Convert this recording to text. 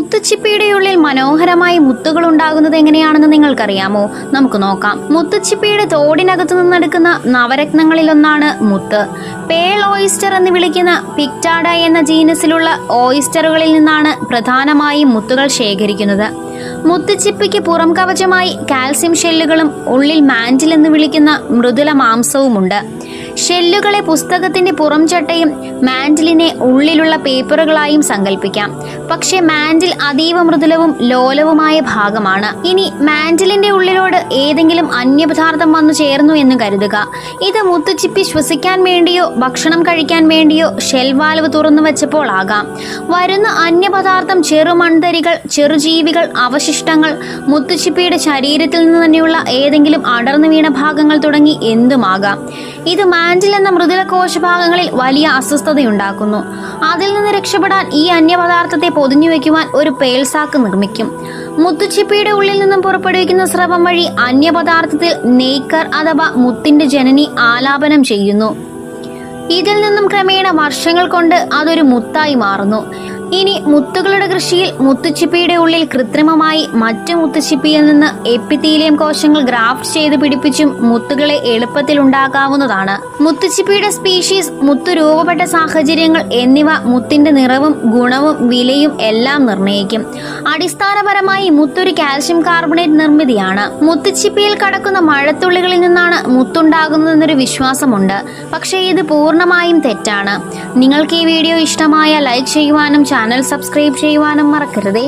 മുത്തുച്ചിപ്പിയുടെ ഉള്ളിൽ മനോഹരമായി മുത്തുകൾ ഉണ്ടാകുന്നത് എങ്ങനെയാണെന്ന് നിങ്ങൾക്കറിയാമോ? നമുക്ക് നോക്കാം. മുത്തുച്ചിപ്പിയുടെ തോടിനകത്തു നിന്നെടുക്കുന്ന നവരത്നങ്ങളിലൊന്നാണ് മുത്ത്. പേൾ ഓയിസ്റ്റർ എന്ന് വിളിക്കുന്ന പിക്ടാഡ എന്ന ജീനസിലുള്ള ഓയിസ്റ്ററുകളിൽ നിന്നാണ് പ്രധാനമായും മുത്തുകൾ ശേഖരിക്കുന്നത്. മുത്തുച്ചിപ്പിക്ക് പുറം കവചമായി കാൽസ്യം ഷെല്ലുകളും ഉള്ളിൽ മാന്റിൽ എന്ന് വിളിക്കുന്ന മൃദുല മാംസവുമുണ്ട്. ഷെല്ലുകളെ പുസ്തകത്തിന്റെ പുറം ചട്ടയും മാൻഡിലിനെ ഉള്ളിലുള്ള പേപ്പറുകളായും സങ്കല്പിക്കാം. പക്ഷേ മാൻഡിൽ അതീവ മൃദുലവും ലോലവുമായ ഭാഗമാണ്. ഇനി മാൻഡിലിന്റെ ഉള്ളിലോട് ഏതെങ്കിലും അന്യപദാർത്ഥം വന്നു ചേർന്നു എന്ന് കരുതുക. ഇത് മുത്തുച്ചിപ്പി ശ്വസിക്കാൻ വേണ്ടിയോ ഭക്ഷണം കഴിക്കാൻ വേണ്ടിയോ ഷെൽവാൽവ് തുറന്നു വെച്ചപ്പോൾ ആകാം. വരുന്ന അന്യപദാർത്ഥം ചെറുമൺതരികൾ ചെറുജീവികൾ അവശിഷ്ടങ്ങൾ മുത്തുച്ചിപ്പിയുടെ ശരീരത്തിൽ നിന്ന് തന്നെയുള്ള ഏതെങ്കിലും അടർന്നു വീണ ഭാഗങ്ങൾ തുടങ്ങി എന്തുമാകാം? ഇത് മാൻഡിൽ എന്ന മൃദുല കോശഭാഗങ്ങളിൽ വലിയ അസ്വസ്ഥതയുണ്ടാക്കുന്നു. അതിൽ നിന്ന് രക്ഷപ്പെടാൻ ഈ അന്യപദാർത്ഥത്തെ പൊതിഞ്ഞു വെക്കുവാൻ ഒരു പേൽസാക്ക് നിർമ്മിക്കും. മുത്തുച്ചിപ്പിയുടെ ഉള്ളിൽ നിന്നും പുറപ്പെടുവിക്കുന്ന സ്രവം വഴി അന്യപദാർത്ഥത്തിൽ നെയ്ക്കർ അഥവാ മുത്തിന്റെ ജനനി ആലാപനം ചെയ്യുന്നു. ഇതിൽ നിന്നും ക്രമേണ വർഷങ്ങൾ കൊണ്ട് അതൊരു മുത്തായി മാറുന്നു. ഇനി മുത്തുകളുടെ കൃഷിയിൽ മുത്തുച്ചിപ്പിയുടെ ഉള്ളിൽ കൃത്രിമമായി മറ്റു മുത്തുച്ചിപ്പിയിൽ നിന്ന് എപ്പിത്തീലിയം കോശങ്ങൾ ഗ്രാഫ്റ്റ് ചെയ്ത് പിടിപ്പിച്ചും മുത്തുകളെ എളുപ്പത്തിൽ ഉണ്ടാക്കാവുന്നതാണ്. മുത്തുച്ചിപ്പിയുടെ സ്പീഷീസ് മുത്തു രൂപപ്പെട്ട സാഹചര്യങ്ങൾ എന്നിവ മുത്തിന്റെ നിറവും ഗുണവും വിലയും എല്ലാം നിർണയിക്കും. അടിസ്ഥാനപരമായി മുത്തൊരു കാൽഷ്യം കാർബണേറ്റ് നിർമ്മിതിയാണ്. മുത്തുച്ചിപ്പിയിൽ കടക്കുന്ന മഴത്തുള്ളികളിൽ നിന്നാണ് മുത്തുണ്ടാകുന്നതെന്നൊരു വിശ്വാസമുണ്ട്. പക്ഷേ ഇത് പൂർണമായും തെറ്റാണ്. നിങ്ങൾക്ക് ഈ വീഡിയോ ഇഷ്ടമായ ലൈക്ക് ചെയ്യുവാനും ചാനൽ സബ്സ്ക്രൈബ് ചെയ്യുവാനും മറക്കരുതേ.